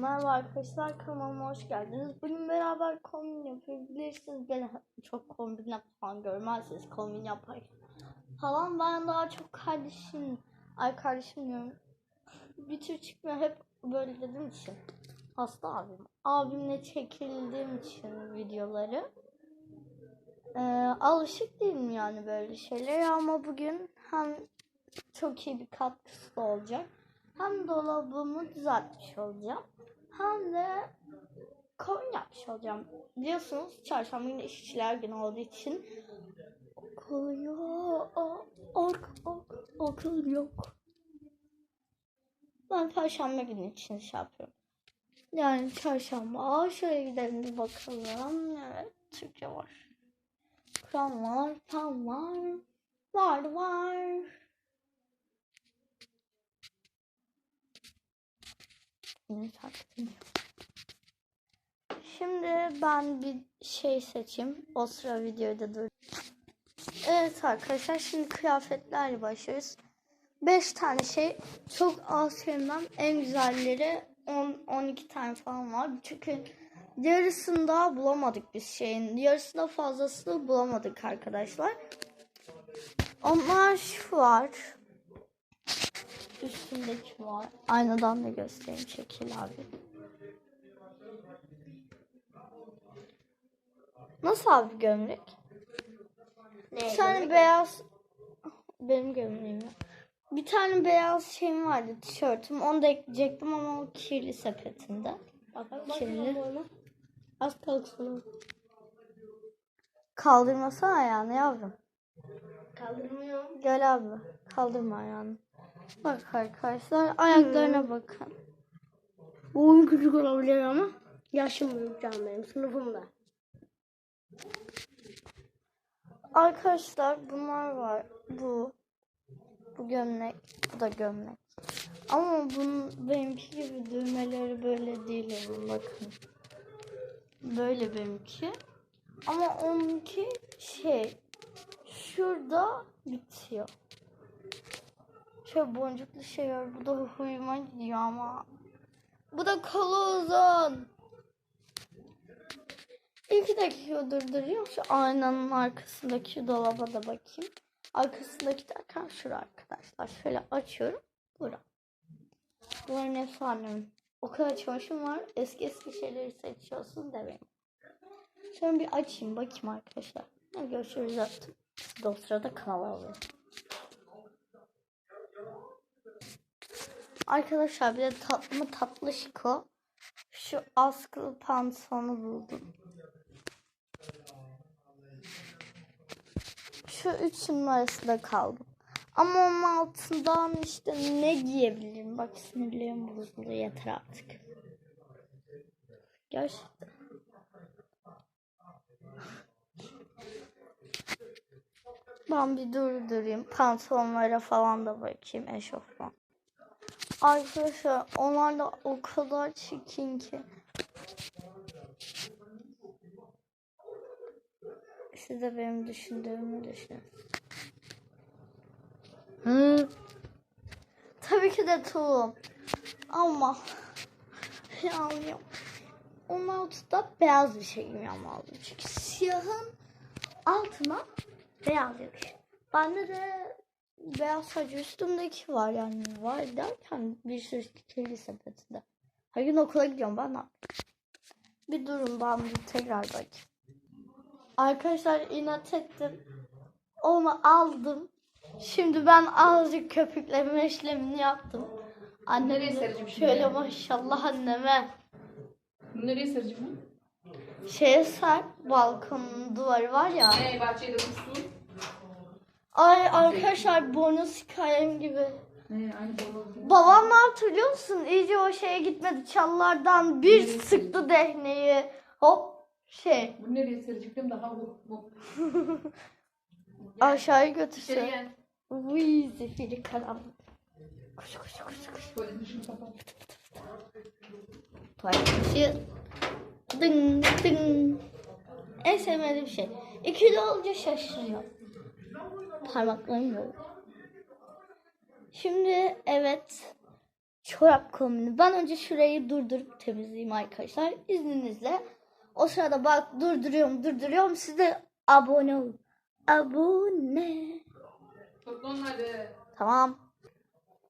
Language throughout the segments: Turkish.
Merhaba arkadaşlar kanalıma hoş geldiniz. Bugün beraber kombin yapabilirsiniz. Beni çok kombin yapan görmezsiniz kombin yaparken. Falan ben daha çok kardeşim, ay kardeşim diyorum. Bir tür çıkmıyor hep böyle dediğim için. Hasta abim. Abimle çekildiğim için videoları. Ee, alışık değilim yani böyle şeylere ama bugün hem çok iyi bir katkısı olacak. Hem dolabımı düzeltmiş olacağım. Hem de kombin yapmış olacağım. Biliyorsunuz çarşamba günü işçiler günü olduğu için okul yok. Ok, ok, okul yok. Ben perşembe günü için şey yapıyorum. Yani çarşamba. Aa, şöyle gidelim bir bakalım. Evet Türkçe var. Kur'an var. Tam var. Var var. Takip ediyorum. Şimdi ben bir şey seçeyim. O sıra videoda dur. Evet arkadaşlar şimdi kıyafetlerle başlıyoruz. 5 tane şey çok az şeyden en güzelleri 10 12 tane falan var. Çünkü yarısını daha bulamadık biz şeyin. Yarısında fazlasını bulamadık arkadaşlar. Onlar şu var. Üstündeki var. Aynadan da göstereyim şekil abi. Nasıl abi gömlek? Bir tane beyaz benim gömleğim. Bir tane beyaz şeyim vardı tişörtüm. Onu da ekleyecektim ama o kirli sepetinde. Bak kirli. Az kalksana. Kaldırmasana ayağını yavrum. Kaldırmıyorum. Gel abi. Kaldırma ayağını. Bak arkadaşlar ayaklarına bakın. Boyum küçük olabilir ama yaşım büyük canım benim sınıfımda. Arkadaşlar bunlar var. Bu. Bu gömlek. Bu da gömlek. Ama bunun benimki gibi düğmeleri böyle değil. Bakın. Böyle benimki. Ama onunki şey. Şurada bitiyor. Şöyle boncuklu şey var. Bu da huyuma gidiyor ama. Bu da kolu uzun. İki dakika durdurayım. Şu aynanın arkasındaki dolaba da bakayım. Arkasındaki derken şura arkadaşlar. Şöyle açıyorum. Bura. Bunların hepsi annemin. O kadar çalışım var. Eski eski şeyleri seçiyorsun demeyin. Şöyle bir açayım bakayım arkadaşlar. Görüşürüz yaptım. Siz de o. Arkadaşlar bir de tatlı mı tatlı şiko. Şu askılı pantolonu buldum. Şu üçünün arasında kaldım. Ama onun altından işte ne giyebilirim? Bak sinirlerim bozuldu yeter artık. Gerçekten. Ben bir durdurayım. Pantolonlara falan da bakayım. Eşofman. Arkadaşlar onlar da o kadar çirkin ki. Siz de benim düşündüğümü düşünün. Hı. Tabii ki de tulum. Ama yani onun altında beyaz bir şey giymem lazım. Çünkü siyahın altına beyaz yakışır. Bende de beyaz sadece üstümdeki var yani var derken bir sürü kirli sepetinde. Her gün okula gidiyorum ben ne? Bir durun ben bir tekrar bakayım. Arkadaşlar inat ettim. Onu aldım. Şimdi ben azıcık köpükleme işlemini yaptım. Nereye de sereceğim şimdi şöyle maşallah anneme Nereye sereceğim şeye sar balkonun duvarı var ya. Ee, bahçeye de kustun. Ay arkadaşlar bonus hikayem gibi. Aynı baba. Babam ne yaptı biliyor musun? İyice o şeye gitmedi. Çallardan bir Neresi? sıktı dehneyi. Hop şey Bu nereye serecektim daha bu. bu. aşağıya İçeri götürse. gel. Zifiri karanlık. Koş koş koş koş. Tuvalet dışını kapat. Dın dın. En sevmediğim şey. İkili olunca şaşırıyor. Parmaklarım böyle. Şimdi evet çorap kombini. Ben önce şurayı durdurup temizleyeyim arkadaşlar. İzninizle. O sırada bak durduruyorum durduruyorum. Siz de abone olun. Abone. Toplan hadi. Tamam.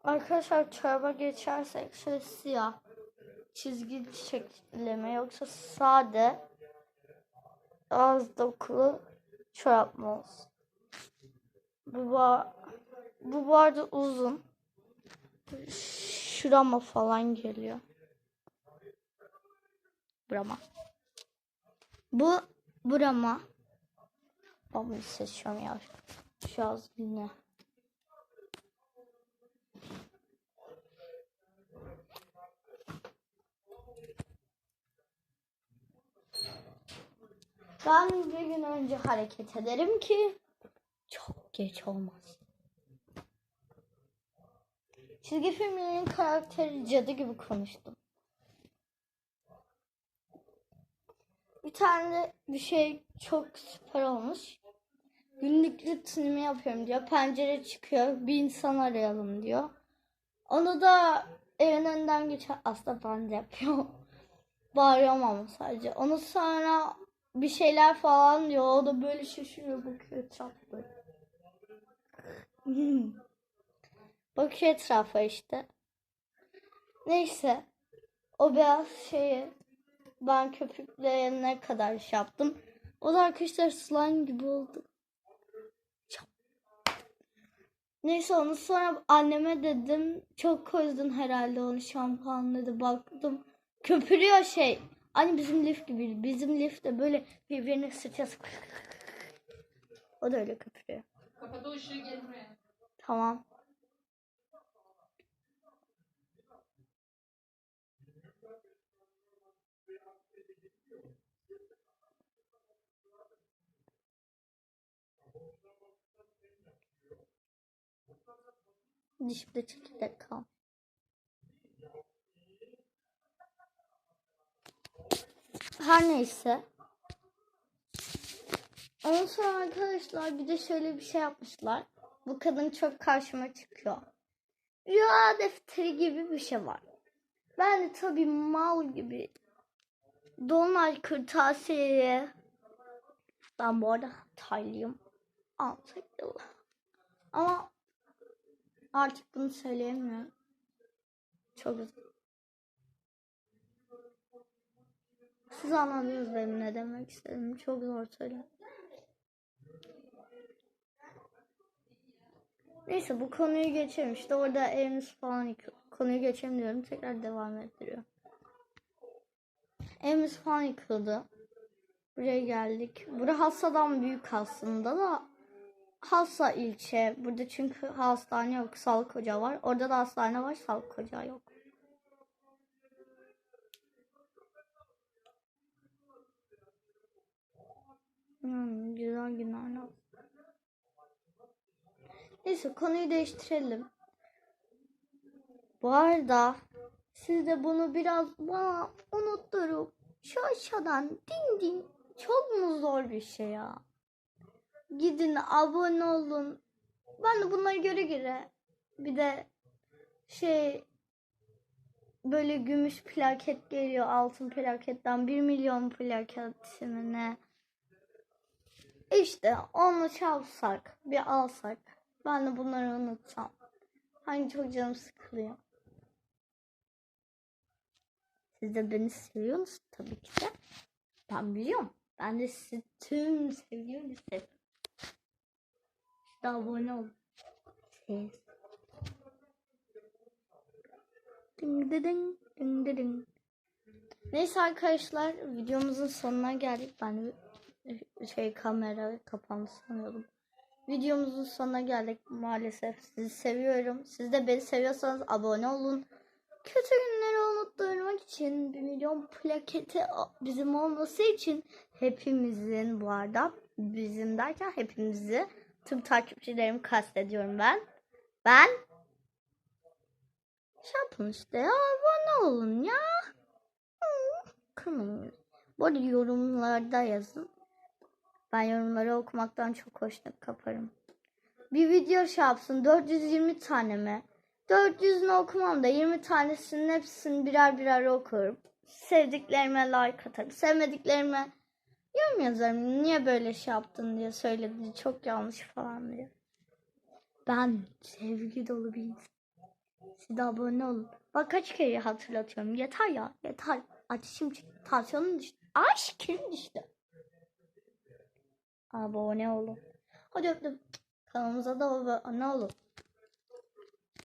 Arkadaşlar çoraba geçersek şöyle siyah çizgi şekleme yoksa sade az dokulu çorap mı olsun? Bu, ba bu arada uzun. Şurama falan geliyor. Burama. Bu burama. Bunu seçiyorum ya. Şu az dinle. Ben bir gün önce hareket ederim ki geç olmaz. Çizgi filmlerin karakteri cadı gibi konuştum. Bir tane bir şey çok süper olmuş. Günlük rutinimi yapıyorum diyor. Pencere çıkıyor. Bir insan arayalım diyor. Onu da evin önünden geçer. Aslında ben de yapıyorum. Bağırıyorum ama sadece. Onu sonra bir şeyler falan diyor. O da böyle şaşırıyor bakıyor etrafa bakıyor etrafa işte. Neyse. O beyaz şeyi ben köpükleyene kadar şey yaptım. O da arkadaşlar slime gibi oldu. Neyse onu sonra anneme dedim. Çok koydun herhalde onu şampuan dedi. Baktım. Köpürüyor şey. Aynı bizim lif gibi. Bizim lif de böyle birbirine sıçrası. O da öyle köpürüyor. Kapat o ışığı gel buraya. Tamam. Dişimde çekirdek kal. Her neyse. Ondan sonra arkadaşlar bir de şöyle bir şey yapmışlar. Bu kadın çok karşıma çıkıyor. Rüya defteri gibi bir şey var. Ben de tabii mal gibi Donald kırtasiyeye ben bu arada Hataylıyım. Antakyalı. Ama artık bunu söyleyemiyorum. Çok üzüldüm. Siz anladınız benim ne demek istediğimi. Çok zor söylüyorum. Neyse bu konuyu geçelim. İşte orada evimiz falan. Konuyu geçelim diyorum. Tekrar devam ettiriyor. Evimiz falan yıkıldı. Buraya geldik. Bura Hassa'dan büyük aslında da Hassa ilçe. Burada çünkü hastane yok. Sağlık ocağı var. Orada da hastane var. Sağlık ocağı yok. Hmm, güzel günler. Neyse konuyu değiştirelim. Bu arada siz de bunu biraz bana unutturup şu aşağıdan din din çok mu zor bir şey ya? Gidin abone olun. Ben de bunları göre göre bir de şey böyle gümüş plaket geliyor altın plaketten 1 milyon plaketini ne? İşte onu çalsak bir alsak ben de bunları unutsam. Hani çok canım sıkılıyor. Siz de beni seviyorsunuz tabii ki de. Ben biliyorum. Ben de sizi tüm sevgilimle seviyorum. İşte abone olun. Siz. Ding ding ding ding. Neyse arkadaşlar videomuzun sonuna geldik. Ben şey kamera kapandı sanıyordum. Videomuzun sonuna geldik maalesef. Sizi seviyorum. Siz de beni seviyorsanız abone olun. Kötü günleri unutturmak için bir milyon plaketi bizim olması için hepimizin bu arada bizim derken hepimizi tüm takipçilerimi kastediyorum ben. Ben şey yapın işte ya abone olun ya. Kırmayın. Bu arada yorumlarda yazın. Ben yorumları okumaktan çok hoşnut kaparım. Bir video şey yapsın 420 tane mi? 400'ünü okumam da 20 tanesinin hepsini birer birer okurum. Sevdiklerime like atarım. Sevmediklerime yorum yazarım. Niye böyle şey yaptın diye söyledi. Çok yanlış falan diye. Ben sevgi dolu bir insanım. Siz de abone olun. Bak kaç kere hatırlatıyorum. Yeter ya. Yeter. Ateşim çıktı. Tansiyonum düştü. Şekerim düştü. Abone olun. Hadi öptüm. Kanalımıza da abone olun.